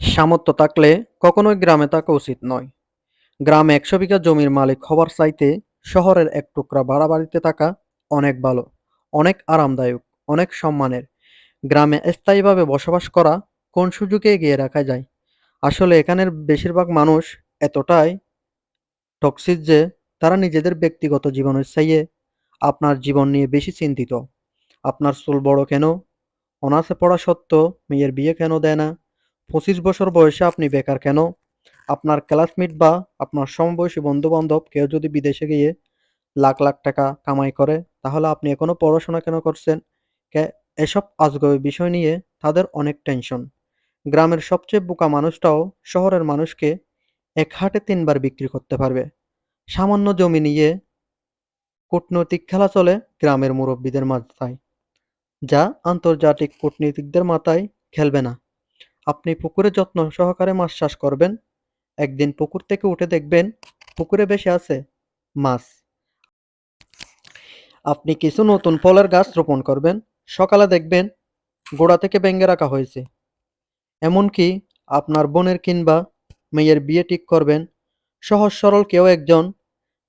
সামর্থ্য থাকলে কখনোই গ্রামে থাকা উচিত নয়। গ্রামে একশো বিঘা জমির মালিক হবার চাইতে শহরের এক টুকরা ভাড়া বাড়িতে থাকা অনেক ভালো, অনেক আরামদায়ক, অনেক সম্মানের। গ্রামে স্থায়ীভাবে বসবাস করা কোন সুযোগে এগিয়ে রাখা যায়? আসলে এখানের বেশিরভাগ মানুষ এতটাই টক্সিক যে তারা নিজেদের ব্যক্তিগত জীবনের চাইয়ে আপনার জীবন নিয়ে বেশি চিন্তিত। আপনার চুল বড় কেন? অনার্সে পড়া সত্ত্বেও মেয়ের বিয়ে কেন দেয় না? পঁচিশ বছর বয়সে আপনি বেকার কেন? আপনার ক্লাসমেট বা আপনার সমবয়সী বন্ধু-বান্ধব কেউ যদি বিদেশে গিয়ে লাখ লাখ টাকা কামাই করে, তাহলে আপনি এখনও পড়াশোনা কেন করছেন? এসব আজগুবি বিষয় নিয়ে তাদের অনেক টেনশন। গ্রামের সবচেয়ে বোকা মানুষটাও শহরের মানুষকে এক হাটে তিনবার বিক্রি করতে পারবে। সামান্য জমি নিয়ে কূটনৈতিক খেলা চলে গ্রামের মুরব্বীদের মাথায়, যা আন্তর্জাতিক কূটনীতিকদের মাথায় খেলবে না। আপনি পুকুরে যত্ন সহকারে মাছ চাষ করবেন, একদিন পুকুর থেকে উঠে দেখবেন পুকুরে বেশি আছে মাছ। আপনি কিছু নতুন ফলের গাছ রোপণ করবেন, সকালে দেখবেন গোড়া থেকে ভেঙে রাখা হয়েছে। এমনকি আপনার বোনের কিংবা মেয়ের বিয়ে ঠিক করবেন, সহজ সরল কেউ একজন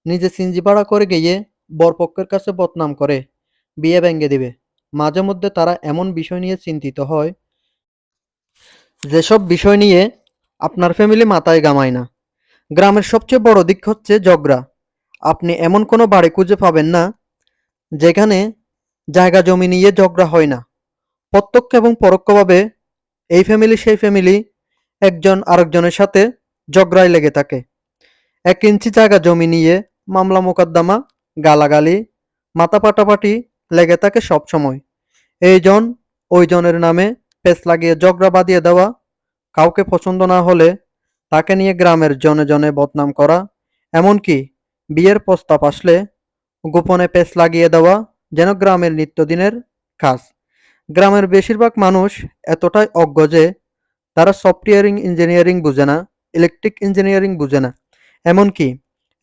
নিজে সিঞ্জি ভাড়া করে গিয়ে বরপক্ষের কাছে বদনাম করে বিয়ে ভেঙে দিবে। মাঝে মধ্যে তারা এমন বিষয় নিয়ে চিন্তিত হয় যেসব বিষয় নিয়ে আপনার ফ্যামিলি মাথায় গামায় না। গ্রামের সবচেয়ে বড় দিক হচ্ছে ঝগড়া। আপনি এমন কোনো বাড়ি খুঁজে পাবেন না যেখানে জায়গা জমি নিয়ে ঝগড়া হয় না। প্রত্যক্ষ এবং পরোক্ষভাবে এই ফ্যামিলি সেই ফ্যামিলি একজন আরেকজনের সাথে ঝগড়ায় লেগে থাকে। এক ইঞ্চি জায়গা জমি নিয়ে মামলা মোকদ্দমা, গালাগালি, মাথা পাটাপাটি লেগে থাকে সব সময়। এইজন ওইজনের নামে পেঁচ লাগিয়ে ঝগড়া বাঁধিয়ে দেওয়া, কাউকে পছন্দ না হলে তাকে নিয়ে গ্রামের জনে জনে বদনাম করা, এমনকি বিয়ের প্রস্তাব আসলে গোপনে পেস লাগিয়ে দেওয়া যেন গ্রামের নিত্যদিনের কাজ। গ্রামের বেশিরভাগ মানুষ এতটাই অজ্ঞ যে তারা সফটওয়্যারিং ইঞ্জিনিয়ারিং বুঝে না, ইলেকট্রিক ইঞ্জিনিয়ারিং বুঝে না, এমনকি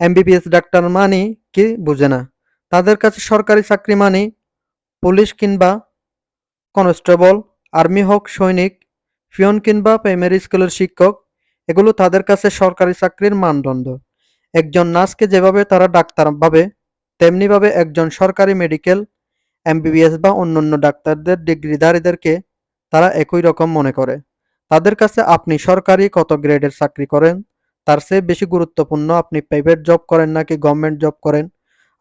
এমবিবিএস ডাক্তার মানে কি বুঝে না। তাদের কাছে সরকারি চাকরি মানে পুলিশ কিংবা কনস্টেবল, আর্মি হোক সৈনিক, পিয়ন কিংবা প্রাইমারি স্কুলের শিক্ষক এগুলো তাদের কাছে সরকারি চাকরির মানদণ্ড। একজন নার্সকে যেভাবে তারা ডাক্তার ভাবে তেমনিভাবে একজন সরকারি মেডিকেল, এমবিবিএস বা অন্যান্য ডাক্তারদের ডিগ্রিধারীদেরকে তারা একই রকম মনে করে। তাদের কাছে আপনি সরকারি কত গ্রেডের চাকরি করেন তার চেয়ে বেশি গুরুত্বপূর্ণ আপনি প্রাইভেট জব করেন নাকি গভর্নমেন্ট জব করেন।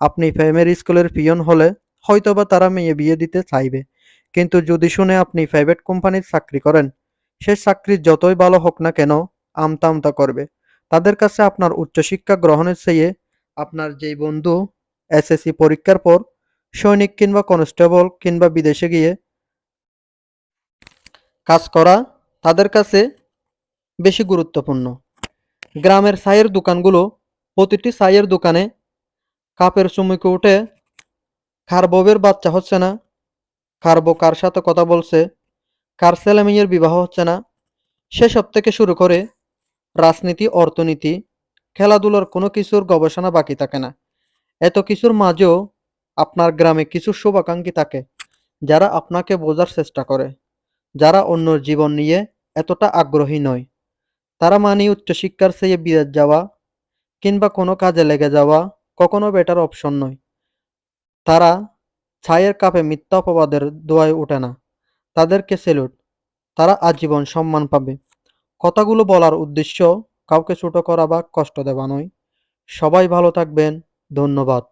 আপনি প্রাইমারি স্কুলের পিয়ন হলে হয়তোবা তারা মেয়ে বিয়ে দিতে চাইবে। কিন্তু যদি শুনে আপনি প্রাইভেট কোম্পানির চাকরি করেন, সে চাকরি যতই ভালো হোক না কেন আমতা আমতা করবে। তাদের কাছে আপনার উচ্চশিক্ষা গ্রহণের চেয়ে আপনার যেই বন্ধু এসএসসি পরীক্ষার পর সৈনিক কিংবা কনস্টেবল কিংবা বিদেশে গিয়ে কাজ করা তাদের কাছে বেশি গুরুত্বপূর্ণ। গ্রামের চায়ের দোকানগুলো প্রতিটি চায়ের দোকানে কাপের চুমুকে উঠে কার বউয়ের বাচ্চা হচ্ছে না, কার বউ কার সাথে কথা বলছে, কার ছেলে বিবাহ হচ্ছে না, সেসব থেকে শুরু করে রাজনীতি, অর্থনীতি, খেলাধুলার কোনো কিছুর গবেষণা বাকি থাকে না। এত কিছুর মাঝেও আপনার গ্রামে কিছু শুভাকাঙ্ক্ষী থাকে, যারা আপনাকে বোঝার চেষ্টা করে, যারা অন্যর জীবন নিয়ে এতটা আগ্রহী নয়। তারা মানে উচ্চশিক্ষার চেয়ে বিদেশ যাওয়া কিংবা কোনো কাজে লেগে যাওয়া কখনো বেটার অপশন নয়। তারা চায়ের কাপে মিথ্যা অপবাদের দোয়ায় ওঠে না। তাদেরকে সেলুট। তারা আজীবন সম্মান পাবে। কথাগুলো বলার উদ্দেশ্য কাউকে ছোট করা বা কষ্ট দেওয়া নয়। সবাই ভালো থাকবেন। ধন্যবাদ।